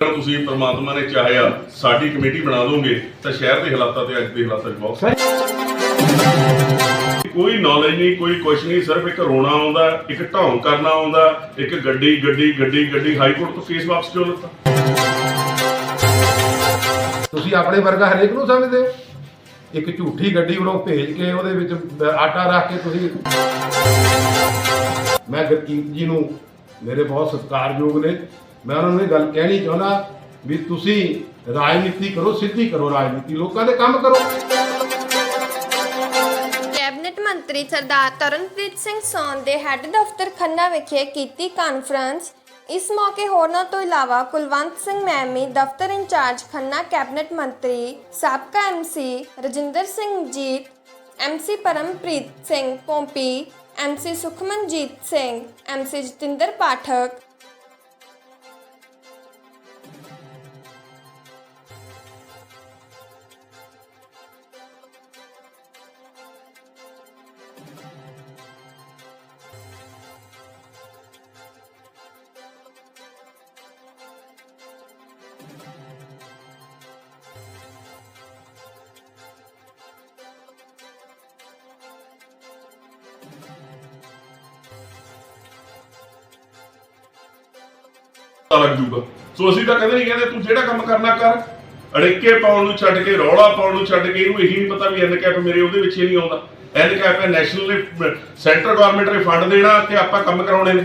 ਅਗਰ ਤੁਸੀਂ ਪ੍ਰਮਾਤਮਾ ਨੇ ਚਾਹਿਆ ਸਾਡੀ ਕਮੇਟੀ ਬਣਾ ਦੋਗੇ ਤਾਂ ਸ਼ਹਿਰ ਦੇ ਹਾਲਾਤਾਂ ਤੇ ਅੱਜ ਦੇ ਹਾਲਾਤਾਂ 'ਚ ਬਹੁਤ ਕੋਈ ਨੌਲੇਜ ਨਹੀਂ ਕੋਈ ਕੁਛ ਨਹੀਂ ਸਿਰਫ ਇੱਕ ਰੋਣਾ ਆਉਂਦਾ ਇੱਕ ਢੌਂਗ ਕਰਨਾ ਆਉਂਦਾ ਇੱਕ ਗੱਡੀ ਗੱਡੀ ਗੱਡੀ ਗੱਡੀ ਹਾਈ ਕੋਰਟ ਤੋਂ ਕੇਸ ਵਾਪਸ ਕਿਉਂ ਲਿੱਤਾ? ਤੁਸੀਂ ਆਪਣੇ ਵਰਗਾ ਹਰੇਕ ਨੂੰ ਸਮਝਦੇ ਹੋ? ਇੱਕ ਝੂਠੀ ਗੱਡੀ ਉਰੋਂ ਭੇਜ ਕੇ ਉਹਦੇ ਵਿੱਚ ਆਟਾ ਰੱਖ ਕੇ ਤੁਸੀਂ ਮੈਂ ਗੁਰਕੀਰਤ ਜੀ ਨੂੰ ਮੇਰੇ ਬਹੁਤ ਸਤਿਕਾਰਯੋਗ ਨੇ। ਮੈਂ ਉਹਨਾਂ ਨੂੰ ਇਹ ਗੱਲ ਕਹਿਣੀ ਚਾਹੁੰਦਾ ਵੀ ਤੁਸੀਂ ਰਾਜਨੀਤੀ ਕਰੋ, ਸਿੱਧੀ ਕਰੋ ਰਾਜਨੀਤੀ, ਲੋਕਾਂ ਦੇ ਕੰਮ ਕਰੋ। ਕੈਬਨਿਟ ਮੰਤਰੀ ਸਰਦਾਰ ਤਰਨਪ੍ਰੀਤ ਸਿੰਘ ਸੌਨ ਦੇ ਹੈੱਡ ਦਫ਼ਤਰ ਖੰਨਾ ਵਿਖੇ ਕੀਤੀ ਕਾਨਫਰੰਸ। ਇਸ ਮੌਕੇ ਹੋਰਨਾਂ ਤੋਂ ਇਲਾਵਾ ਕੁਲਵੰਤ ਸਿੰਘ ਮੈਮੀ, ਦਫ਼ਤਰ ਇੰਚਾਰਜ ਖੰਨਾ ਕੈਬਨਿਟ ਮੰਤਰੀ, ਸਾਬਕਾ MC Rajinder Singh Jeet MC Parampreet Singh Pompy MC Sukhmanjit Singh MC Jatinder Pathak ਲੱਗ ਜੂਗਾ ਸੋ ਅਸੀਂ ਤਾਂ ਕਦੇ ਨਹੀਂ ਕਹਿੰਦੇ ਤੂੰ ਜਿਹੜਾ ਕੰਮ ਕਰਨਾ ਕਰ। ਅੜਿੱਕੇ ਪਾਉਣ ਨੂੰ ਛੱਡ ਕੇ ਰੌਲਾ ਪਾਉਣ ਨੂੰ ਛੱਡ ਕੇ ਇਹਨੂੰ ਇਹੀ ਨਹੀਂ ਪਤਾ ਵੀ ਐਨਕੈਪ ਮੇਰੇ ਉਹਦੇ ਵਿੱਚ ਹੀ ਨਹੀਂ ਆਉਂਦਾ। ਐਨਕੈਪ ਹੈ ਨੈਸ਼ਨਲ ਸੈਂਟਰ ਗਵਰਨਮੈਂਟ ਨੇ ਫੰਡ ਦੇਣਾ ਤੇ ਆਪਾਂ ਕੰਮ ਕਰਾਉਣੇ ਨੇ।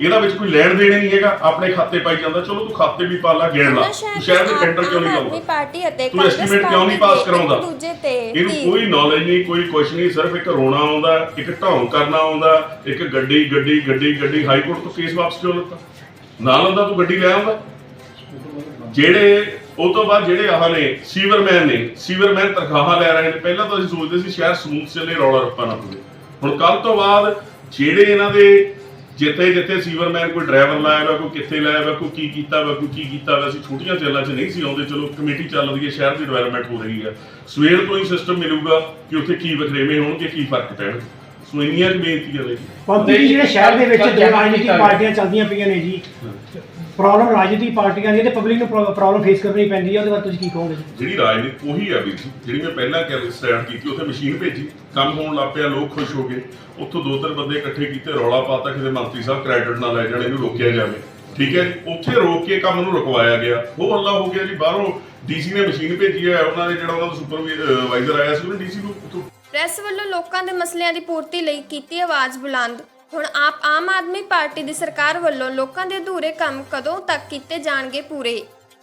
ਇਹਦਾ ਵਿੱਚ ਕੋਈ ਲੈਣ ਦੇਣ ਨਹੀਂ ਹੈਗਾ ਆਪਣੇ ਖਾਤੇ ਪਾਈ ਜਾਂਦਾ। ਚਲੋ ਤੂੰ ਖਾਤੇ ਵੀ ਪਾ ਲਾ ਗਿਣ ਲਾ। ਸ਼ਹਿਰ ਦੇ ਟੈਂਡਰ ਕਿਉਂ ਨਹੀਂ ਲਾਉਂਦਾ? ਪਾਰਟੀ ਅਤੇ ਤੂੰ estimate ਕਿਉਂ ਨਹੀਂ ਦੇ ਕਰਾਉਂਦਾ? ਦੂਜੇ ਤੇ ਇਹਨੂੰ ਕੋਈ ਨੌਲੇਜ ਨਹੀਂ ਕੋਈ ਕੁਛ ਨਹੀਂ ਸਿਰਫ ਇੱਕ ਰੋਣਾ ਆਉਂਦਾ ਇੱਕ ਢੌਂਗ ਕਰਨਾ ਆਉਂਦਾ ਇੱਕ ਗੱਡੀ ਗੱਡੀ ਗੱਡੀ ਗੱਡੀ ਹਾਈ ਕੋਰਟ ਤੋਂ ਕੇਸ ਵਾਪਸ ਕਿਉਂ ਲਿੱਤਾ? ਨਾਲ ਹੁੰਦਾ ਤੂੰ ਗੱਡੀ ਲੈ ਆਉਂਦਾ? ਜਿਹੜੇ, ਉਹ ਤੋਂ ਬਾਅਦ ਜਿਹੜੇ ਆਹ ਨੇ, ਸੀਵਰਮੈਨ ਨੇ, ਸੀਵਰਮੈਨ ਤਨਖਾਹਾਂ ਲੈ ਰਹੇ ਨੇ। ਪਹਿਲਾਂ ਤਾਂ ਅਸੀਂ ਸੋਚਦੇ ਸੀ ਸ਼ਹਿਰ ਸਮੂਥ ਚੱਲੇ, ਰੌਲਾ ਰੱਪਾ ਨਾ ਪਵੇ। ਹੁਣ ਕੱਲ ਤੋਂ ਬਾਅਦ ਜਿਹੜੇ ਇਹਨਾਂ ਦੇ ਜਿੱਥੇ ਜਿੱਥੇ ਸੀਵਰਮੈਨ ਕੋਈ ਡਰਾਈਵਰ ਲਾਇਆ ਵਾ ਕੋਈ ਕਿੱਥੇ ਲਾਇਆ ਵਾ ਕੋਈ ਕੀ ਕੀਤਾ ਵਾ ਕੋਈ ਕੀ ਕੀਤਾ ਵਾ ਅਸੀਂ ਛੋਟੀਆਂ ਚੇਲਾਂ 'ਚ ਨਹੀਂ ਸੀ ਆਉਂਦੇ। ਚਲੋ ਕਮੇਟੀ ਚੱਲ ਰਹੀ ਹੈ, ਸ਼ਹਿਰ ਦੀ ਡਿਵੈਲਪਮੈਂਟ ਹੋ ਰਹੀ ਹੈ। ਸਵੇਰ ਤੋਂ ਹੀ ਸਿਸਟਮ ਮਿਲੂਗਾ ਕਿ ਉੱਥੇ ਕੀ ਵਖਰੇਵੇਂ ਹੋਣਗੇ, ਕੀ ਫ਼ਰਕ ਪੈਣਗੇ। ਸੋ ਇੰਨੀਆਂ ਕੁ ਬੇਨਤੀਆਂ ਨੇ ਜੀ ਜਿਹੜੇ ਸ਼ਹਿਰ ਦੇ ਵਿੱਚ ਰਾਜਨੀਤਿਕ ਪਾਰਟੀਆਂ ਚੱਲਦੀਆਂ ਪਈਆਂ ਨੇ ਜੀ ਪ੍ਰੋਬਲਮ ਰਾਜਨੀਤਿਕ ਪਾਰਟੀਆਂ ਦੀ ਹੈ ਤੇ ਪਬਲਿਕ ਨੂੰ ਪ੍ਰੋਬਲਮ ਫੇਸ ਕਰਨੀ ਪੈਂਦੀ ਹੈ ਉਹਦੇ ਬਾਰੇ ਤੁਸੀਂ ਕੀ ਕਹੋਗੇ ਜੀ? ਜਿਹੜੀ ਰਾਜਨੀਤੀ ਉਹੀ ਆ ਜੀ ਜਿਹੜੀ ਮੈਂ ਪਹਿਲਾਂ ਕਹਿ ਸਟਾਰਟ ਕੀਤੀ ਉੱਥੇ ਮਸ਼ੀਨ ਭੇਜੀ ਕੰਮ ਹੋਣ ਲੱਗ ਪਿਆ ਲੋਕ ਖੁਸ਼ ਹੋ ਗਏ। ਉੱਥੋਂ ਦੋ ਤਿੰਨ ਬੰਦੇ ਇਕੱਠੇ ਕੀਤੇ ਰੌਲਾ ਪਾਤਾ ਕਿਤੇ ਮੰਤਰੀ ਸਾਹਿਬ ਕ੍ਰੈਡਿਟ ਨਾ ਲੈ ਜਾਣ ਇਹਨੂੰ ਰੋਕਿਆ ਜਾਵੇ। ਠੀਕ ਹੈ? ਉੱਥੇ ਰੋਕ ਕੇ ਕੰਮ ਨੂੰ ਰੁਕਵਾਇਆ ਗਿਆ। ਉਹ ਹੱਲਾ ਹੋ ਗਿਆ ਜੀ ਬਾਹਰੋਂ ਡੀਸੀ ਨੇ ਮਸ਼ੀਨ ਭੇਜੀ ਹੈ ਉਹਨਾਂ ਨੇ ਜਿਹੜਾ ਉਹਨਾਂ ਦਾ ਸੁਪਰਵਾਈਜ਼ਰ ਆਇਆ ਸੀ ਉਹਨੇ ਡੀਸੀ ਨੂੰ ਉੱਥੋਂ ਪ੍ਰੈਸ ਵੱਲੋਂ ਲੋਕਾਂ ਦੇ ਮਸਲਿਆਂ ਦੀ ਪੂਰਤੀ ਲਈ ਕੀਤੀ ਆਵਾਜ਼ ਬੁਲੰਦ। ਹੁਣ ਆਪ ਆਮ ਆਦਮੀ ਪਾਰਟੀ ਦੀ ਸਰਕਾਰ ਵੱਲੋਂ ਲੋਕਾਂ ਦੇ ਅਧੂਰੇ ਕੰਮ ਕਦੋਂ ਤੱਕ ਕੀਤੇ ਜਾਣਗੇ ਪੂਰੇ?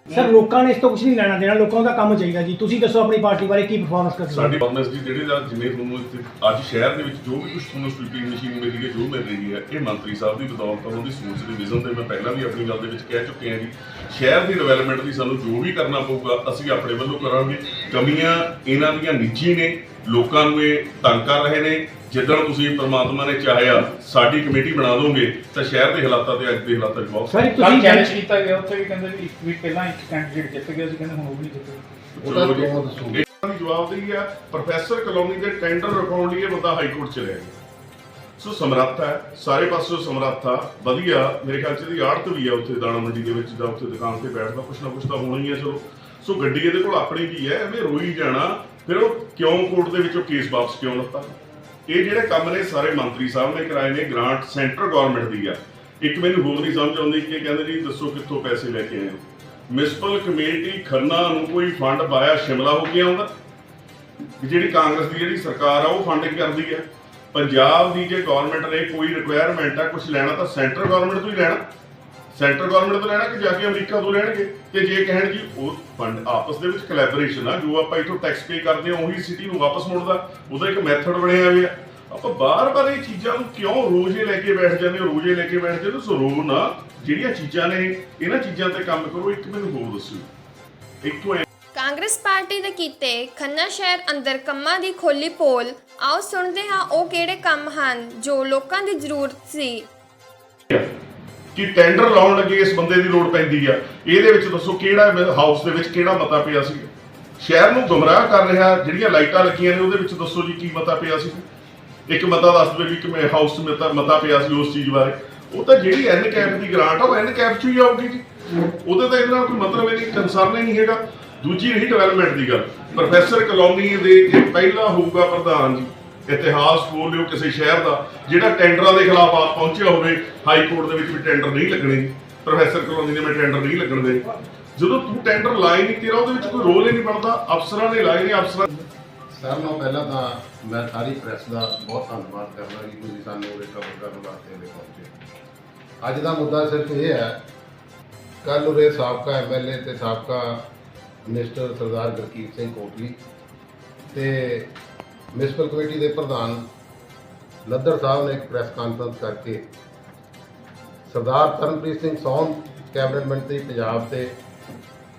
ਸਰ ਲੋਕਾਂ ਨੇ ਇਸ ਤੋਂ ਕੁਝ ਨਹੀਂ ਲੈਣਾ ਦੇਣਾ ਲੋਕਾਂ ਦਾ ਕੰਮ ਚਾਹੀਦਾ ਜੀ। ਤੁਸੀਂ ਦੱਸੋ ਆਪਣੀ ਪਾਰਟੀ ਬਾਰੇ ਕੀ ਪਰਫਾਰਮੈਂਸ ਕਰ ਸਕਦੇ ਸਾਡੀ ਪਰਫਾਰਮੈਂਸ ਦੀ ਜਿਹੜੀ ਦਾ ਜਿਵੇਂ ਤੁਹਾਨੂੰ ਇੱਥੇ ਅੱਜ ਸ਼ਹਿਰ ਦੇ ਵਿੱਚ ਜੋ ਵੀ ਕੁਝ ਤੁਹਾਨੂੰ ਸਵੀਪਿੰਗ ਮਸ਼ੀਨ ਮਿਲ ਰਹੀ ਹੈ ਜੋ ਮਿਲ ਰਹੀ ਹੈ ਇਹ ਮੰਤਰੀ ਸਾਹਿਬ ਦੀ ਬਦੌਲਤ ਉਹਨਾਂ ਦੀ ਸੋਚ ਦੇ ਵਿਜ਼ਨ ਤੇ ਮੈਂ ਪਹਿਲਾਂ ਵੀ ਆਪਣੀ ਗੱਲ ਦੇ ਵਿੱਚ ਕਹਿ ਚੁੱਕਿਆ ਜੀ। ਸ਼ਹਿਰ ਦੀ ਡਿਵੈਲਪਮੈਂਟ ਦੀ ਸਾਨੂੰ ਜੋ ਵੀ ਕਰਨਾ ਪਊਗਾ ਅਸੀਂ ਆਪਣੇ ਵੱਲੋਂ ਕਰਾਂਗੇ। ਕਮੀਆਂ ਇਹਨਾਂ ਦੀਆਂ ਨਿੱਜੀ ਨੇ ਲੋਕਾਂ ਨੂੰ ਇਹ ਤੰਗ ਕਰ ਰਹੇ ਨੇ। ਜਿੱਦਣ ਤੁਸੀਂ ਪ੍ਰਮਾਤਮਾ ਨੇ ਚਾਹਿਆ ਸਾਡੀ ਕਮੇਟੀ ਬਣਾ ਦੋਗੇ ਤਾਂ ਸ਼ਹਿਰ ਦੇ ਹਾਲਾਤਾਂ ਤੇ ਅੱਜ ਦੇ ਹਾਲਾਤਾਂ 'ਚ ਬਹੁਤ ਸਰ ਤੁਸੀਂ ਚੈਲੰਜ ਕੀਤਾ ਗਿਆ ਉੱਥੇ ਵੀ ਕਹਿੰਦੇ ਵੀ ਇੱਕ ਵੀਕ ਪਹਿਲਾਂ ਇੱਕ ਕੈਂਡੀਡੇਟ ਜਿੱਤ ਗਿਆ ਸੀ ਕਹਿੰਦੇ ਹੁਣ ਉਹ ਵੀ ਨਹੀਂ ਜਿੱਤਿਆ ਉਹਦਾ ਕਿਉਂ ਦੱਸੋ ਇਹਨਾਂ ਦੀ ਜਵਾਬਦੇਹੀ ਆ ਪ੍ਰੋਫੈਸਰ ਕਲੋਨੀ ਦੇ ਟੈਂਡਰ ਰਖਾਉਣ ਲਈ ਇਹ ਬੰਦਾ ਹਾਈ ਕੋਰਟ ਚਲੇ ਗਿਆ ਸੋ ਸਮਰੱਥ ਹੈ ਸਾਰੇ ਪਾਸੋਂ ਸਮਰੱਥ ਆ ਵਧੀਆ ਮੇਰੇ ਖਿਆਲ ਚ ਇਹਦੀ ਆੜਤ ਵੀ ਆ ਉੱਥੇ ਦਾਣਾ ਮੰਡੀ ਦੇ ਵਿੱਚ ਜਾਂ ਉੱਥੇ ਦੁਕਾਨ ਤੇ ਬੈਠਦਾ ਕੁਛ ਨਾ ਕੁਛ ਤਾਂ ਹੋਣਾ ਹੀ ਆ ਚਲੋ। ਸੋ ਗੱਡੀ ਇਹਦੇ ਕੋਲ ਆਪਣੀ ਵੀ ਹੈ ਐਵੇਂ ਰੋਈ ਜਾਣਾ ਫਿਰ ਉਹ ਕਿਉਂ ਕੋਰਟ ਦੇ ਵਿੱਚੋਂ ਕੇਸ ਵਾਪਸ ਕਿਉਂ ਲੱਤਾ? ਇਹ ਜਿਹੜੇ ਕੰਮ ਨੇ ਸਾਰੇ ਮੰਤਰੀ ਸਾਹਿਬ ਨੇ ਕਰਾਏ ਨੇ ਗ੍ਰਾਂਟ ਸੈਂਟਰ ਗਵਰਨਮੈਂਟ ਦੀ ਆ। ਇੱਕ ਮੈਨੂੰ ਹੋਰ ਨਹੀਂ ਸਮਝ ਆਉਂਦੀ ਕਿ ਕਹਿੰਦੇ ਜੀ ਦੱਸੋ ਕਿੱਥੋਂ ਪੈਸੇ ਲੈ ਕੇ ਆਏ ਹੋ। ਮਿਊਨਿਸਪਲ ਕਮੇਟੀ ਖੰਨਾ ਨੂੰ ਕੋਈ ਫੰਡ ਪਾਇਆ, ਸ਼ਿਮਲਾ ਹੋ ਕੇ ਆਉਂਦਾ? ਜਿਹੜੀ ਕਾਂਗਰਸ ਦੀ ਜਿਹੜੀ ਸਰਕਾਰ ਆ, ਉਹ ਫੰਡਿੰਗ ਕਰਦੀ ਹੈ ਪੰਜਾਬ ਦੀ ਜੇ ਗਵਰਨਮੈਂਟ ਨੇ ਕੋਈ ਰਿਕੁਆਇਰਮੈਂਟ ਆ ਕੁਝ ਲੈਣਾ ਤਾਂ ਸੈਂਟਰ ਗਵਰਨਮੈਂਟ ਤੋਂ ਹੀ ਲੈਣਾ। ਸੈਂਟਰ ਗਵਰਨਮੈਂਟ ਤੋਂ ਲੈਣਾ ਕਿ ਜਾ ਕੇ ਅਮਰੀਕਾ ਤੋਂ ਲੈਣਗੇ? ਤੇ ਜੇ ਕਹਿਣ ਜੀ ਉਹ ਫੰਡ ਆਪਸ ਦੇ ਵਿੱਚ ਕੋਲੈਬੋਰੇਸ਼ਨ ਆ, ਜੋ ਆਪਾਂ ਇਥੋਂ ਟੈਕਸ ਪੇ ਕਰਦੇ ਹਾਂ, ਉਹੀ ਸਿਟੀ ਨੂੰ ਵਾਪਸ ਮੁੜਦਾ, ਉਹਦਾ ਇੱਕ ਮੈਥਡ ਬਣਿਆ ਹੋਇਆ। ਆਪਾਂ ਬਾਰ-ਬਾਰ ਇਹ ਚੀਜ਼ਾਂ ਨੂੰ ਕਿਉਂ ਰੋਜ਼ੇ ਲੈ ਕੇ ਬੈਠ ਜਾਂਦੇ ਹੋ, ਰੋਜ਼ੇ ਲੈ ਕੇ ਬੈਠ ਜਾਂਦੇ ਹੋ? ਸੋ ਰੋ ਨਾ ਜਿਹੜੀਆਂ ਚੀਜ਼ਾਂ ਨੇ, ਇਹਨਾਂ ਚੀਜ਼ਾਂ ਤੇ ਕੰਮ ਕਰੋ। ਇੱਕ ਮੈਨੂੰ ਹੋਰ ਦੱਸੋ। ਇੱਕੋ ਕਾਂਗਰਸ ਪਾਰਟੀ ਦੇ ਕੀਤੇ ਖੰਨਾ ਸ਼ਹਿਰ ਅੰਦਰ ਕੰਮਾਂ ਦੀ ਖੋਲੀ ਪੋਲ। ਆਓ ਸੁਣਦੇ ਹਾਂ ਉਹ ਕਿਹੜੇ ਕੰਮ ਹਨ, ਜੋ ਲੋਕਾਂ ਦੀ ਜ਼ਰੂਰਤ ਸੀ। ਕਿ ਟੈਂਡਰ ਲਾਉਣ ਲੱਗੇ ਇਸ ਬੰਦੇ ਦੀ ਲੋੜ ਪੈਂਦੀ ਆ। ਇਹਦੇ ਵਿੱਚ ਦੱਸੋ ਕਿਹੜਾ ਹਾਊਸ ਦੇ ਵਿੱਚ ਕਿਹੜਾ ਮਤਾ ਪਿਆ ਸੀ। ਸ਼ਹਿਰ ਨੂੰ ਗੁੰਮਰਾਹ ਕਰ ਰਿਹਾ, ਜਿਹੜੀਆਂ ਲਾਈਟਾਂ ਲੱਗੀਆਂ ਨੇ, ਉਹਦੇ ਵਿੱਚ ਦੱਸੋ ਜੀ ਕੀ ਮਤਾ ਪਿਆ ਸੀ। ਇੱਕ ਮਤਾ ਦੱਸ ਦਿਓ ਵੀ ਕਿ ਹਾਊਸ ਮਤਾ ਮਤਾ ਪਿਆ ਸੀ ਉਸ ਚੀਜ਼ ਬਾਰੇ। ਉਹ ਤਾਂ ਜਿਹੜੀ ਐਨ ਕੈਪ ਦੀ ਗ੍ਰਾਂਟ ਆ, ਉਹ ਐਨ ਕੈਪ ਚ ਹੀ ਆਊਗੀ ਜੀ। ਉਹਦੇ ਤਾਂ ਇਹਦੇ ਨਾਲ ਕੋਈ ਮਤਲਬ ਹੀ ਨਹੀਂ ਕੰਸਰਨ ਹੀ ਨਹੀਂ ਹੈਗਾ। ਦੂਜੀ ਰਹੀ ਡਿਵੈਲਪਮੈਂਟ ਦੀ ਗੱਲ। ਪ੍ਰੋਫੈਸਰ ਕਲੋਨੀ ਦੇ ਇਹ ਪਹਿਲਾ ਹੋਊਗਾ ਪ੍ਰਧਾਨ ਜੀ। ਇਤਿਹਾਸ ਬੋਲ ਲਿਓ ਕਿਸੇ ਸ਼ਹਿਰ ਦਾ, ਜਿਹੜਾ ਟੈਂਡਰਾਂ ਦੇ ਖਿਲਾਫ ਆ ਪਹੁੰਚਿਆ ਹੋਵੇ ਹਾਈ ਕੋਰਟ ਦੇ ਵਿੱਚ ਵੀ ਟੈਂਡਰ ਨਹੀਂ ਲੱਗਣੇ। ਪ੍ਰੋਫੈਸਰ ਕਲੋਨੀ ਨੇ ਮੈਂ ਟੈਂਡਰ ਨਹੀਂ ਲੱਗਣ ਦੇ ਜਦੋਂ ਤੂੰ ਟੈਂਡਰ ਲਾਏ ਨਹੀਂ ਤੇਰਾ, ਉਹਦੇ ਵਿੱਚ ਕੋਈ ਰੋਲ ਹੀ ਨਹੀਂ ਬਣਦਾ। ਅਫਸਰਾਂ ਨੇ ਲਾਏ ਨੇ ਅਫਸਰਾਂ ਸਰ ਨੂੰ ਪਹਿਲਾਂ ਤਾਂ ਮੈਂ ਸਾਰੀ ਪ੍ਰੈਸ ਦਾ ਬਹੁਤ ਧੰਨਵਾਦ ਕਰਦਾ ਕਿ ਤੁਸੀਂ ਸਾਨੂੰ ਉਰੇ ਕਵਰ ਕਰਨ ਵਾਸਤੇ ਉਰੇ ਪਹੁੰਚੇ। ਅੱਜ ਦਾ ਮੁੱਦਾ ਸਿਰਫ ਇਹ ਹੈ ਕੱਲ ਉਰੇ ਸਾਬਕਾ ਐਮਐਲਏ ਤੇ ਸਾਬਕਾ ਮਿਨਿਸਟਰ ਸਰਦਾਰ ਗੁਰਕੀਰਤ ਸਿੰਘ ਕੋਟਲੀ ਤੇ ਮਿਊਨਿਸਪਲ ਕਮੇਟੀ ਦੇ ਪ੍ਰਧਾਨ ਲੱਦਰ ਸਾਹਿਬ ਨੇ ਇੱਕ ਪ੍ਰੈਸ ਕਾਨਫਰੰਸ ਕਰਕੇ ਸਰਦਾਰ ਤਰਨਪ੍ਰੀਤ ਸਿੰਘ ਸੌਨ ਕੈਬਨਿਟ ਮੰਤਰੀ ਪੰਜਾਬ ਤੇ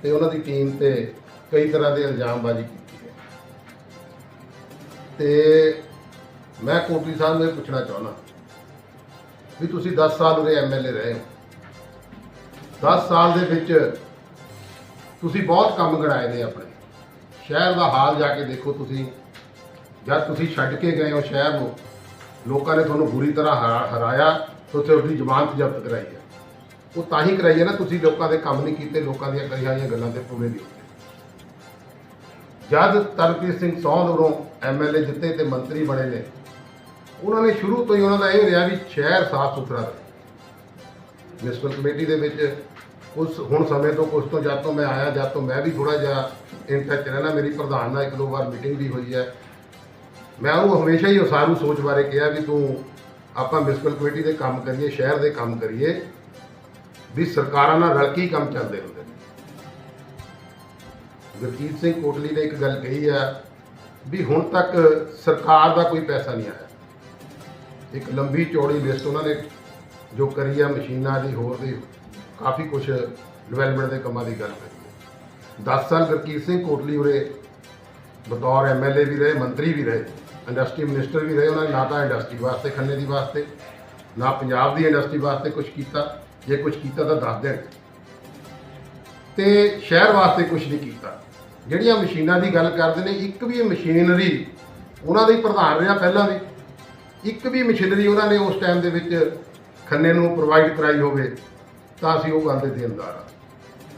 ਤੇ ਉਹਨਾਂ ਦੀ ਟੀਮ ਤੇ ਕਈ ਤਰ੍ਹਾਂ ਦੇ ਇਲਜ਼ਾਮਬਾਜ਼ੀ ਕੀਤੀ ਹੈ। ਤੇ ਮੈਂ ਕੋਟਲੀ ਸਾਹਿਬ ਨੂੰ ਇਹ ਪੁੱਛਣਾ ਚਾਹੁੰਦਾ ਵੀ ਤੁਸੀਂ 10 ਸਾਲ ਉਰੇ ਐਮਐਲਏ ਰਹੇ ਹੋ। 10 ਸਾਲ ਦੇ ਵਿੱਚ ਤੁਸੀਂ ਬਹੁਤ ਕੰਮ ਗਣਾਏ ਨੇ ਆਪਣੇ। ਸ਼ਹਿਰ ਦਾ ਹਾਲ ਜਾ ਕੇ ਦੇਖੋ ਤੁਸੀਂ। ਜਦ ਤੁਸੀਂ ਛੱਡ ਕੇ ਗਏ ਹੋ ਸ਼ਹਿਰ ਨੂੰ, ਲੋਕਾਂ ਨੇ ਤੁਹਾਨੂੰ ਬੁਰੀ ਤਰ੍ਹਾਂ ਹਰਾ- ਹਰਾਇਆ, ਤੇ ਉੱਥੇ ਉਹਦੀ ਜ਼ਮਾਨਤ ਜ਼ਬਤ ਕਰਾਈ ਹੈ। ਉਹ ਤਾਂ ਹੀ ਕਰਾਈ ਹੈ ਨਾ, ਤੁਸੀਂ ਲੋਕਾਂ ਦੇ ਕੰਮ ਨਹੀਂ ਕੀਤੇ, ਲੋਕਾਂ ਦੀਆਂ ਕਰੀਆਂ ਹੋਈਆਂ ਗੱਲਾਂ ਤੇ ਪੂਰੇ ਨਹੀਂ ਹੋਏ ਜਦ ਤਰਨਪ੍ਰੀਤ ਸਿੰਘ ਸੌਂਦ ਉਰੋਂ ਐਮਐਲਏ ਜਿੱਤੇ ਤੇ ਮੰਤਰੀ ਬਣੇ ਨੇ, ਉਹਨਾਂ ਨੇ ਸ਼ੁਰੂ ਤੋਂ ਹੀ ਉਹਨਾਂ ਦਾ ਇਹ ਰਿਹਾ ਵੀ ਸ਼ਹਿਰ ਸਾਫ਼ ਸੁਥਰਾ ਰਹੇ। ਮਿਊਨਿਸਪਲ ਕਮੇਟੀ ਦੇ ਵਿੱਚ ਉਸ ਹੁਣ ਸਮੇਂ ਤੋਂ ਕੁਝ ਤੋਂ ਜਦ ਤੋਂ ਮੈਂ ਆਇਆ, ਜਦ ਤੋਂ ਮੈਂ ਵੀ ਥੋੜਾ ਜਿਹਾ ਇਨ ਟੱਚ ਰਹਿਣਾ, ਮੇਰੀ ਪ੍ਰਧਾਨ ਨਾਲ ਇੱਕ ਦੋ ਵਾਰ ਮੀਟਿੰਗ ਵੀ ਹੋਈ ਹੈ। ਮੈਂ ਉਹਨੂੰ ਹਮੇਸ਼ਾ ਹੀ ਉਸਾਰੂ ਸੋਚ ਬਾਰੇ ਕਿਹਾ ਵੀ ਤੂੰ ਆਪਾਂ ਮਿਊਨਿਸਪਲ ਕਮੇਟੀ ਦੇ ਕੰਮ ਕਰੀਏ, ਸ਼ਹਿਰ ਦੇ ਕੰਮ ਕਰੀਏ, ਵੀ ਸਰਕਾਰਾਂ ਨਾਲ ਰਲ ਕੇ ਹੀ ਕੰਮ ਚੱਲਦੇ ਹੁੰਦੇ ਨੇ। ਗੁਰਜੀਤ ਸਿੰਘ ਕੋਟਲੀ ਨੇ ਇੱਕ ਗੱਲ ਕਹੀ ਆ ਵੀ ਹੁਣ ਤੱਕ ਸਰਕਾਰ ਦਾ ਕੋਈ ਪੈਸਾ ਨਹੀਂ ਆਇਆ। ਇੱਕ ਲੰਬੀ ਚੌੜੀ ਲਿਸਟ ਉਹਨਾਂ ਨੇ ਜੋ ਕਰੀ ਆ, ਮਸ਼ੀਨਾਂ ਦੀ, ਹੋਰ ਦੀ, ਕਾਫੀ ਕੁਝ ਡਿਵੈਲਪਮੈਂਟ ਦੇ ਕੰਮਾਂ ਦੀ ਗੱਲ ਕਰੀ 10 ਸਾਲ ਗੁਰਜੀਤ ਸਿੰਘ ਕੋਟਲੀ ਉਰੇ ਬਤੌਰ ਐਮਐਲਏ ਵੀ ਰਹੇ, ਮੰਤਰੀ ਵੀ ਰਹੇ। ਇੰਡਸਟਰੀ ਮਿਨਿਸਟਰ ਵੀ ਰਹੇ ਉਹਨਾਂ ਨੇ, ਨਾ ਤਾਂ ਇੰਡਸਟਰੀ ਵਾਸਤੇ ਖੰਨੇ ਦੀ ਵਾਸਤੇ, ਨਾ ਪੰਜਾਬ ਦੀ ਇੰਡਸਟਰੀ ਵਾਸਤੇ ਕੁਝ ਕੀਤਾ। ਜੇ ਕੁਝ ਕੀਤਾ ਤਾਂ ਦੱਸ ਦੇਣ। ਤੇ ਸ਼ਹਿਰ ਵਾਸਤੇ ਕੁਝ ਨਹੀਂ ਕੀਤਾ। ਜਿਹੜੀਆਂ ਮਸ਼ੀਨਾਂ ਦੀ ਗੱਲ ਕਰਦੇ ਨੇ, ਇੱਕ ਵੀ ਮਸ਼ੀਨਰੀ ਉਹਨਾਂ ਦਾ ਪ੍ਰਧਾਨ ਰਿਹਾ ਪਹਿਲਾਂ ਵੀ। ਇੱਕ ਵੀ ਮਸ਼ੀਨਰੀ ਉਹਨਾਂ ਨੇ ਉਸ ਟਾਈਮ ਦੇ ਵਿੱਚ ਖੰਨੇ ਨੂੰ ਪ੍ਰੋਵਾਈਡ ਕਰਾਈ ਹੋਵੇ, ਤਾਂ ਅਸੀਂ ਉਹ ਗੱਲ ਦੇ ਦੇਣਦਾਰ ਆ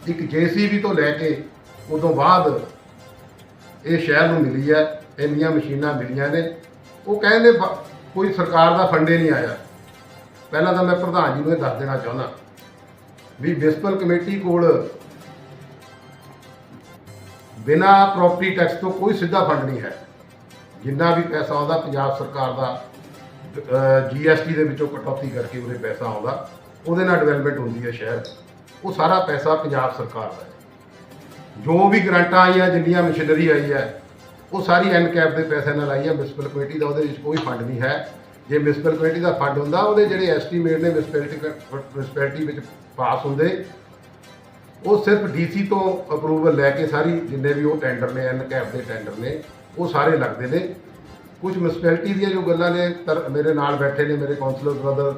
ਇੱਕ ਜੀਸੀਬੀ ਤੋਂ ਲੈ ਕੇ ਉਦੋਂ ਬਾਅਦ ਇਹ ਸ਼ਹਿਰ ਨੂੰ ਮਿਲੀ ਹੈ। ਇੰਨੀਆਂ ਮਸ਼ੀਨਾਂ ਮਿਲੀਆਂ ਨੇ। ਉਹ ਕਹਿੰਦੇ ਬ- ਕੋਈ ਸਰਕਾਰ ਦਾ ਫੰਡੇ ਨਹੀਂ ਆਇਆ। ਪਹਿਲਾਂ ਤਾਂ ਮੈਂ ਪ੍ਰਧਾਨ ਜੀ ਨੂੰ ਇਹ ਦੱਸ ਦੇਣਾ ਚਾਹੁੰਦਾ ਵੀ ਮਿਊਨਿਸਪਲ ਕਮੇਟੀ ਕੋਲ ਬਿਨਾ ਪ੍ਰਾਪਰਟੀ ਟੈਕਸ ਤੋਂ ਕੋਈ ਸਿੱਧਾ ਫੰਡ ਨਹੀਂ ਹੈ। ਜਿੰਨਾ ਵੀ ਪੈਸਾ ਆਉਂਦਾ ਪੰਜਾਬ ਸਰਕਾਰ ਦਾ ਜੀਐਸਟੀ ਦੇ ਵਿੱਚੋਂ ਕਟੌਤੀ ਕਰਕੇ ਉਹਦੇ ਪੈਸਾ ਆਉਂਦਾ। ਉਹਦੇ ਨਾਲ ਡਿਵੈਲਪਮੈਂਟ ਹੁੰਦੀ ਹੈ ਸ਼ਹਿਰ। ਉਹ ਸਾਰਾ ਪੈਸਾ ਪੰਜਾਬ ਸਰਕਾਰ ਦਾ ਹੈ। ਜੋ ਵੀ ਗ੍ਰਾਂਟਾਂ ਆਈਆਂ, ਜਿੰਨੀਆਂ ਮਸ਼ੀਨਰੀ ਆਈ ਹੈ ਉਹ ਸਾਰੀ ਐਨਕੈਪ ਦੇ ਪੈਸੇ ਨਾਲ ਆਈ ਹੈ ਮਿਊਨਿਸਪਲ ਕਮੇਟੀ ਦਾ, ਉਹਦੇ ਵਿੱਚ ਕੋਈ ਫੰਡ ਨਹੀਂ ਹੈ। ਜੇ ਮਿਊਨਿਸਪਲ ਕਮੇਟੀ ਦਾ ਫੰਡ ਹੁੰਦਾ, ਉਹਦੇ ਜਿਹੜੇ ਐਸਟੀਮੇਟ ਨੇ ਮਿਊਨਿਸਪੈਲਿਟੀ ਮਿਊਨਿਸਪੈਲਿਟੀ ਵਿੱਚ ਪਾਸ ਹੁੰਦੇ, ਉਹ ਸਿਰਫ ਡੀਸੀ ਤੋਂ ਅਪਰੂਵਲ ਲੈ ਕੇ ਸਾਰੀ ਜਿੰਨੇ ਵੀ ਉਹ ਟੈਂਡਰ ਨੇ ਐਨਕੈਪ ਦੇ ਟੈਂਡਰ ਨੇ, ਉਹ ਸਾਰੇ ਲੱਗਦੇ ਨੇ। ਕੁਝ ਮਿਊਨਿਸਪੈਲਿਟੀ ਦੀਆਂ ਜੋ ਗੱਲਾਂ ਨੇ, ਤਰ- ਮੇਰੇ ਨਾਲ ਬੈਠੇ ਨੇ ਮੇਰੇ ਕਾਉਂਸਲਰ ਬ੍ਰਦਰ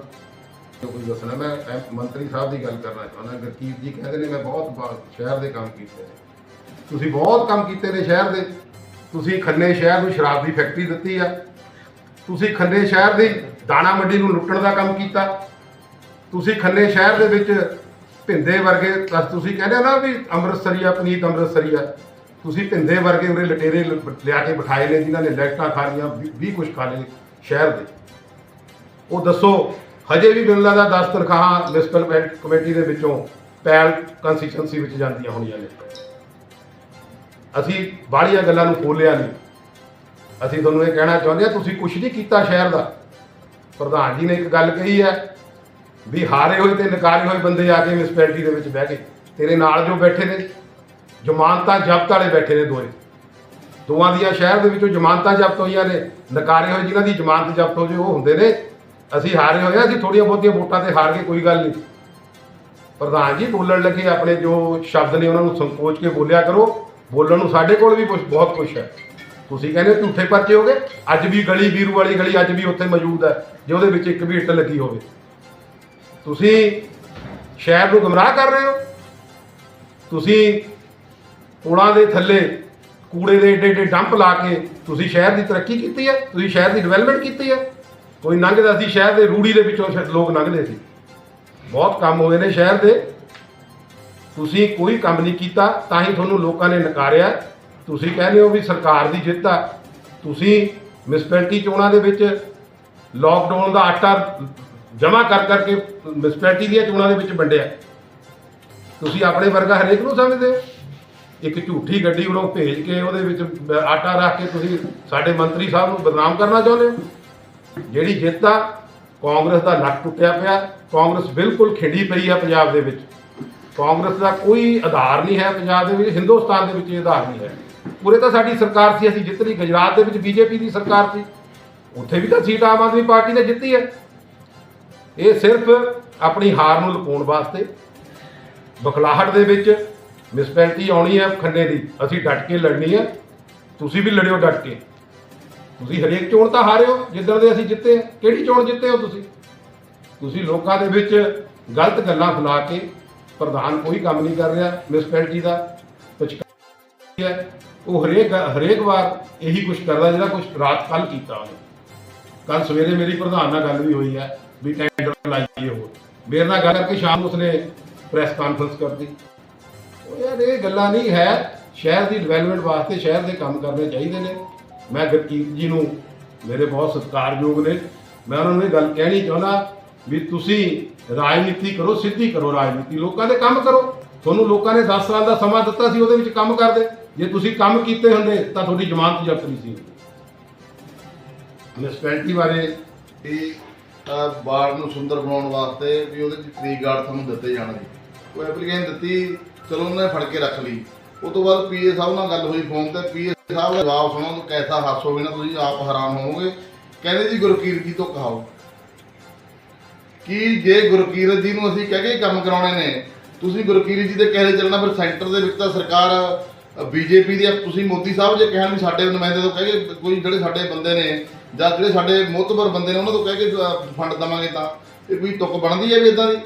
ਜੋ ਕੁਝ ਦੱਸਣਾ, ਮੈਂ ਮੰਤਰੀ ਸਾਹਿਬ ਦੀ ਗੱਲ ਕਰਨਾ ਚਾਹੁੰਦਾ, ਗੁਰਕੀਤ ਜੀ ਕਹਿੰਦੇ ਨੇ, ਮੈਂ ਬਹੁਤ ਸ਼ਹਿਰ ਦੇ ਕੰਮ ਕੀਤੇ ਨੇ। ਤੁਸੀਂ ਬਹੁਤ ਕੰਮ ਕੀਤੇ ਨੇ ਸ਼ਹਿਰ ਦੇ। ਤੁਸੀਂ ਖੰਨੇ ਸ਼ਹਿਰ ਨੂੰ ਸ਼ਰਾਬ ਦੀ ਫੈਕਟਰੀ ਦਿੱਤੀ ਆ। ਤੁਸੀਂ ਖੰਨੇ ਸ਼ਹਿਰ ਦੀ ਦਾਣਾ ਮੰਡੀ ਨੂੰ ਲੁੱਟਣ ਦਾ ਕੰਮ ਕੀਤਾ। ਤੁਸੀਂ ਖੰਨੇ ਸ਼ਹਿਰ ਦੇ ਵਿੱਚ ਭਿੰਦੇ ਵਰਗੇ, ਤਾਂ ਤੁਸੀਂ ਕਹਿੰਦੇ ਨਾ ਵੀ ਅੰਮ੍ਰਿਤਸਰੀਆ ਪਨੀਤ ਅੰਮ੍ਰਿਤਸਰੀਆ ਤੁਸੀਂ ਭਿੰਦੇ ਵਰਗੇ ਉਰੇ ਲਟੇਰੇ ਲਿਆ ਕੇ ਬਿਠਾਏ ਨੇ, ਜਿਨ੍ਹਾਂ ਨੇ ਲੈਕਟਾਂ ਖਾ ਲਈਆਂ ਵੀ- ਵੀ ਕੁਝ ਖਾ ਲਏ ਸ਼ਹਿਰ ਦੇ। ਉਹ ਦੱਸੋ, ਹਜੇ ਵੀ ਮੈਨੂੰ ਦਾ 10 ਤਨਖਾਹਾਂ ਮਿਊਨਿਸਪਲ ਕਮੇਟੀ ਦੇ ਵਿੱਚੋਂ ਪੈਲ ਕੰਸਟੀਚੁਐਂਸੀ ਵਿੱਚ ਜਾਂਦੀਆਂ ਹੋਣੀਆਂ ਨੇ। ਅਸੀਂ ਬਾਹਲੀਆਂ ਗੱਲਾਂ ਨੂੰ ਖੋਲਿਆ ਨਹੀਂ। ਅਸੀਂ ਤੁਹਾਨੂੰ ਇਹ ਕਹਿਣਾ ਚਾਹੁੰਦੇ ਹਾਂ, ਤੁਸੀਂ ਕੁਝ ਨਹੀਂ ਕੀਤਾ ਸ਼ਹਿਰ ਦਾ। ਪ੍ਰਧਾਨ ਜੀ ਨੇ ਇੱਕ ਗੱਲ ਕਹੀ ਹੈ ਵੀ ਹਾਰੇ ਹੋਏ ਤੇ ਨਕਾਰੇ ਹੋਏ ਬੰਦੇ ਆ ਕੇ ਮਿਊਨਿਸਪੈਲਿਟੀ ਦੇ ਵਿੱਚ ਬਹਿ ਗਏ। ਤੇਰੇ ਨਾਲ ਜੋ ਬੈਠੇ ਨੇ, ਜ਼ਮਾਨਤਾਂ ਜ਼ਬਤ ਵਾਲੇ ਬੈਠੇ ਨੇ ਦੋਏ ਦੋਵਾਂ ਦੀਆਂ ਸ਼ਹਿਰ ਦੇ ਵਿੱਚੋਂ ਜ਼ਮਾਨਤਾਂ ਜ਼ਬਤ ਹੋਈਆਂ ਨੇ, ਨਕਾਰੇ ਹੋਏ ਜਿਨ੍ਹਾਂ ਦੀ ਜ਼ਮਾਨਤ ਜ਼ਬਤ ਹੋ ਜੇ ਉਹ ਹੁੰਦੇ ਨੇ। ਅਸੀਂ ਹਾਰੇ ਹੋਏ ਅਸੀਂ ਥੋੜੀਆਂ ਬਹੁਤੀਆਂ ਵੋਟਾਂ ਤੇ ਹਾਰ ਗਏ, ਕੋਈ ਗੱਲ ਨਹੀਂ। ਪ੍ਰਧਾਨ ਜੀ ਬੋਲਣ ਲੱਗੇ ਆਪਣੇ ਜੋ ਸ਼ਬਦ ਨੇ ਉਹਨਾਂ ਨੂੰ ਸੰਕੋਚ ਕੇ ਬੋਲਿਆ ਕਰੋ। ਬੋਲਣ ਨੂੰ ਸਾਡੇ ਕੋਲ ਵੀ ਕੁਛ ਬਹੁਤ ਕੁਛ ਹੈ। ਤੁਸੀਂ ਕਹਿੰਦੇ ਝੂਠੇ ਪਰਚੇ ਹੋ ਗਏ। ਅੱਜ ਵੀ ਗਲੀ ਵੀਰੂ ਵਾਲੀ ਗਲੀ ਅੱਜ ਵੀ ਉੱਥੇ ਮੌਜੂਦ ਹੈ, ਜੇ ਉਹਦੇ ਵਿੱਚ ਇੱਕ ਵੀ ਇੱਟ ਲੱਗੀ ਹੋਵੇ। ਤੁਸੀਂ ਸ਼ਹਿਰ ਨੂੰ ਗਮਰਾਹ ਕਰ ਰਹੇ ਹੋ। ਤੁਸੀਂ ਕੋੜਾਂ ਦੇ ਥੱਲੇ ਕੂੜੇ ਦੇ ਏਡੇ ਏਡੇ ਡੰਪ ਲਾ ਕੇ ਤੁਸੀਂ ਸ਼ਹਿਰ ਦੀ ਤਰੱਕੀ ਕੀਤੀ ਹੈ, ਤੁਸੀਂ ਸ਼ਹਿਰ ਦੀ ਡਿਵੈਲਪਮੈਂਟ ਕੀਤੀ ਹੈ। ਕੋਈ ਲੰਘਦਾ ਸੀ, ਸ਼ਹਿਰ ਦੇ ਰੂੜੀ ਦੇ ਵਿੱਚੋਂ ਸ਼ਾਇਦ ਲੋਕ ਲੰਘਦੇ ਸੀ। ਬਹੁਤ ਕੰਮ ਹੋਏ ਨੇ ਸ਼ਹਿਰ ਦੇ। ਤੁਸੀਂ ਕੋਈ ਕੰਮ ਨਹੀਂ ਕੀਤਾ, ਤਾਂ ਹੀ ਤੁਹਾਨੂੰ ਲੋਕਾਂ ਨੇ ਨਕਾਰਿਆ। ਤੁਸੀਂ ਕਹਿੰਦੇ ਹੋ ਵੀ ਸਰਕਾਰ ਦੀ ਜਿੱਤ ਆ। ਤੁਸੀਂ ਮਿਸਪੈਲਟੀ ਚੋਣਾਂ ਦੇ ਵਿੱਚ ਲੋਕਡਾਊਨ ਦਾ ਆਟਾ ਜਮ੍ਹਾਂ ਕਰ ਕਰਕੇ ਮਿਸਪੈਲਟੀ ਦੀਆਂ ਚੋਣਾਂ ਦੇ ਵਿੱਚ ਵੰਡਿਆ। ਤੁਸੀਂ ਆਪਣੇ ਵਰਗਾ ਹਰੇਕ ਨੂੰ ਸਮਝਦੇ ਹੋ। ਇੱਕ ਝੂਠੀ ਗੱਡੀ ਵੱਲੋਂ ਭੇਜ ਕੇ ਉਹਦੇ ਵਿੱਚ ਆਟਾ ਰੱਖ ਕੇ ਤੁਸੀਂ ਸਾਡੇ ਮੰਤਰੀ ਸਾਹਿਬ ਨੂੰ ਬਦਨਾਮ ਕਰਨਾ ਚਾਹੁੰਦੇ ਹੋ। ਜਿਹੜੀ ਜਿੱਤ ਆ, ਕਾਂਗਰਸ ਦਾ ਨੱਕ ਟੁੱਟਿਆ ਪਿਆ। ਕਾਂਗਰਸ ਬਿਲਕੁਲ ਖਿੰਡੀ ਪਈ ਆ ਪੰਜਾਬ ਦੇ ਵਿੱਚ। ਕਾਂਗਰਸ ਦਾ ਕੋਈ ਆਧਾਰ ਨਹੀਂ ਹੈ, ਪੰਜਾਬ ਦੇ ਵਿੱਚ, ਹਿੰਦੁਸਤਾਨ ਦੇ ਵਿੱਚ ਇਹ ਆਧਾਰ ਨਹੀਂ ਹੈ। ਪੂਰੇ ਤਾਂ ਸਾਡੀ ਸਰਕਾਰ ਸੀ, ਅਸੀਂ ਜਿੱਤ ਲਈ ਗੁਜਰਾਤ ਦੇ ਵਿੱਚ ਬੀਜੇਪੀ ਦੀ ਸਰਕਾਰ ਸੀ। ਉੱਥੇ ਵੀ ਤਾਂ ਸੀਟ ਆਮ ਆਦਮੀ ਪਾਰਟੀ ਨੇ ਜਿੱਤੀ ਹੈ। ਇਹ ਸਿਰਫ ਆਪਣੀ ਹਾਰ ਨੂੰ ਲੁਕਾਉਣ ਵਾਸਤੇ। ਬਖਲਾਹਟ ਦੇ ਵਿੱਚ ਮਿਸਪੈਲਟੀ ਆਉਣੀ ਹੈ ਖੰਨੇ ਦੀ। ਅਸੀਂ ਡਟ ਕੇ ਲੜਨੀ ਹੈ। ਤੁਸੀਂ ਵੀ ਲੜਿਓ ਡਟ ਕੇ। ਤੁਸੀਂ ਹਰੇਕ ਚੋਣ ਤਾਂ ਹਾਰਿਓ ਜਿੱਦਾਂ ਦੇ ਅਸੀਂ ਜਿੱਤੇ ਕਿਹੜੀ ਚੋਣ ਜਿੱਤੇ ਹੋ ਤੁਸੀਂ? ਤੁਸੀਂ ਲੋਕਾਂ ਦੇ ਵਿੱਚ ਗਲਤ ਗੱਲਾਂ ਫੈਲਾ ਕੇ ਪ੍ਰਧਾਨ ਕੋਈ ਕੰਮ ਨਹੀਂ ਕਰ ਰਿਹਾ ਮਿਸਪੈਲਟੀ ਦਾ ਕੁਝ ਹੈ। ਉਹ ਹਰੇਕ ਹਰੇਕ ਵਾਰ ਇਹੀ ਕੁਝ ਕਰਦਾ ਜਿਹੜਾ ਕੁਝ ਰਾਤ ਕੱਲ ਕੀਤਾ ਉਹਨੇ। ਕੱਲ ਸਵੇਰੇ ਮੇਰੀ ਪ੍ਰਧਾਨ ਨਾਲ ਗੱਲ ਵੀ ਹੋਈ ਹੈ, ਵੀ ਟੈਂਡਰ ਲਾਈਏ ਉਹ। ਮੇਰੇ ਨਾਲ ਗੱਲ ਕਰਕੇ ਸ਼ਾਮ ਨੂੰ ਉਸਨੇ ਪ੍ਰੈਸ ਕਾਨਫਰੰਸ ਕਰਦੀ ਉਹ ਯਾਰ ਇਹ ਗੱਲਾਂ ਨਹੀਂ ਹੈ, ਸ਼ਹਿਰ ਦੀ ਡਿਵੈਲਪਮੈਂਟ ਵਾਸਤੇ ਸ਼ਹਿਰ ਦੇ ਕੰਮ ਕਰਨੇ ਚਾਹੀਦੇ ਨੇ। ਮੈਂ ਗੁਰਕੀਰਤ ਜੀ ਨੂੰ, ਮੇਰੇ ਬਹੁਤ ਸਤਿਕਾਰਯੋਗ ਨੇ। ਮੈਂ ਉਹਨਾਂ ਨੂੰ ਇਹ ਗੱਲ ਕਹਿਣੀ ਚਾਹੁੰਦਾ ਵੀ ਤੁਸੀਂ ਰਾਜਨੀਤੀ ਕਰੋ, ਸਿੱਧੀ ਕਰੋ ਰਾਜਨੀਤੀ। ਲੋਕਾਂ ਦੇ ਕੰਮ ਕਰੋ। ਤੁਹਾਨੂੰ ਲੋਕਾਂ ਨੇ 10 ਸਾਲ ਦਾ ਸਮਾਂ ਦਿੱਤਾ ਸੀ, ਉਹਦੇ ਵਿੱਚ ਕੰਮ ਕਰਦੇ। ਜੇ ਤੁਸੀਂ ਕੰਮ ਕੀਤੇ ਹੁੰਦੇ, ਤਾਂ ਤੁਹਾਡੀ ਜ਼ਮਾਨਤ ਜ਼ਬਤ ਨਹੀਂ ਸੀ ਮਿਸਪੈਲਟੀ ਬਾਰੇ ਕਿ ਬਾੜ ਨੂੰ ਸੁੰਦਰ ਬਣਾਉਣ ਵਾਸਤੇ ਵੀ ਉਹਦੇ ਚ ਟ੍ਰੀ ਗਾਰਡ ਤੁਹਾਨੂੰ ਦਿੱਤੇ ਜਾਣਗੇ। ਉਹ ਐਪਲੀਕੇਸ਼ਨ ਦਿੱਤੀ, ਚਲੋ ਉਹਨਾਂ ਨੇ ਫੜ ਕੇ ਰੱਖ ਲਈ। ਉਸ ਤੋਂ ਬਾਅਦ ਪੀਏ ਸਾਹਿਬ ਨਾਲ ਗੱਲ ਹੋਈ ਫੋਨ ਤੇ, ਪੀਏ ਸਾਹਿਬ ਦਾ ਜਵਾਬ ਸੁਣੋ ਕੈਸਾ ਹਾਸ ਨਾ, ਤੁਸੀਂ ਆਪ ਹੈਰਾਨ ਹੋਵੋਗੇ। ਕਹਿੰਦੇ ਜੀ, ਗੁਰਕੀਰਤ ਜੀ ਤੋਂ ਕਹਾਓ। ਕਿ ਜੇ ਗੁਰਕੀਰਤ ਜੀ ਨੂੰ ਅਸੀਂ ਕਹਿ ਕੇ ਕੰਮ ਕਰਾਉਣੇ ਨੇ ਤੁਸੀਂ ਗੁਰਕੀਰਤ ਜੀ ਦੇ ਕਹੇ ਚੱਲਣਾ ਫਿਰ ਸੈਂਟਰ ਦੇ ਵਿੱਚ ਤਾਂ ਸਰਕਾਰ ਬੀਜੇਪੀ ਦੀ ਆ, ਤੁਸੀਂ ਮੋਦੀ ਸਾਹਿਬ ਜੇ ਕਹਿਣ ਵੀ ਸਾਡੇ ਨੁਮਾਇੰਦੇ ਤੋਂ ਕਹਿ ਕੇ ਕੋਈ ਜਿਹੜੇ ਸਾਡੇ ਬੰਦੇ ਨੇ ਜਾਂ ਜਿਹੜੇ ਸਾਡੇ ਮੋਤਬਰ ਬੰਦੇ ਨੇ ਉਹਨਾਂ ਤੋਂ ਕਹਿ ਕੇ ਫੰਡ ਦਵਾਂਗੇ ਤਾਂ ਇਹ ਕੋਈ ਤੁਕ ਬਣਦੀ ਹੈ ਵੀ ਇਦਾਂ ਦੀ?